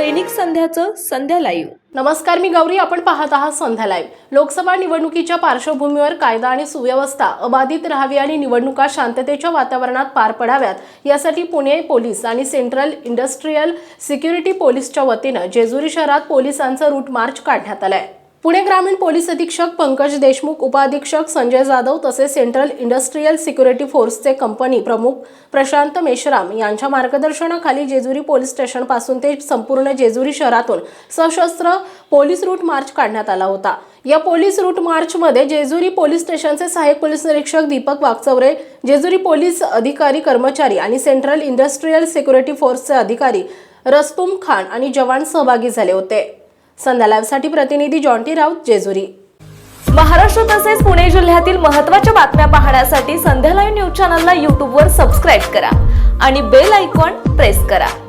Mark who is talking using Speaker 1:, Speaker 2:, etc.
Speaker 1: दैनिक संध्याचं संध्या live.
Speaker 2: नमस्कार मी गौरी. आपण पाहत आहात संध्या लाईव्ह. लोकसभा निवडणुकीच्या पार्श्वभूमीवर कायदा आणि सुव्यवस्था अबाधित राहावी आणि निवडणुका शांततेच्या वातावरणात पार पडाव्यात यासाठी पुणे पोलीस आणि सेंट्रल इंडस्ट्रीयल सिक्युरिटी पोलीसच्या वतीनं जेजुरी शहरात पोलिसांचं रूट मार्च काढण्यात आलंय. पुणे ग्रामीण पोलीस अधीक्षक पंकज देशमुख उपाधीक्षक संजय जाधव तसेच सेंट्रल इंडस्ट्रीयल सिक्युरिटी फोर्सचे कंपनी प्रमुख प्रशांत मेश्राम यांच्या मार्गदर्शनाखाली जेजुरी पोलीस स्टेशनपासून ते संपूर्ण जेजुरी शहरातून सशस्त्र पोलीस रूट मार्च काढण्यात आला होता. या पोलीस रूट मार्चमध्ये जेजुरी पोलीस स्टेशनचे सहाय्यक पोलीस निरीक्षक दीपक वागचौरे जेजुरी पोलीस अधिकारी कर्मचारी आणि सेंट्रल इंडस्ट्रीयल सिक्युरिटी फोर्सचे अधिकारी रस्तुम खान आणि जवान सहभागी झाले होते. संध्या लाईव्हसाठी प्रतिनिधी जॉन्टी राऊत जेजुरी.
Speaker 1: महाराष्ट्र तसेच पुणे जिल्ह्यातील महत्त्वाच्या बातम्या पाहण्यासाठी संध्या लाईव्ह न्यूज चॅनलला यूट्यूबवर सबस्क्राईब करा आणि बेल आयकॉन प्रेस करा.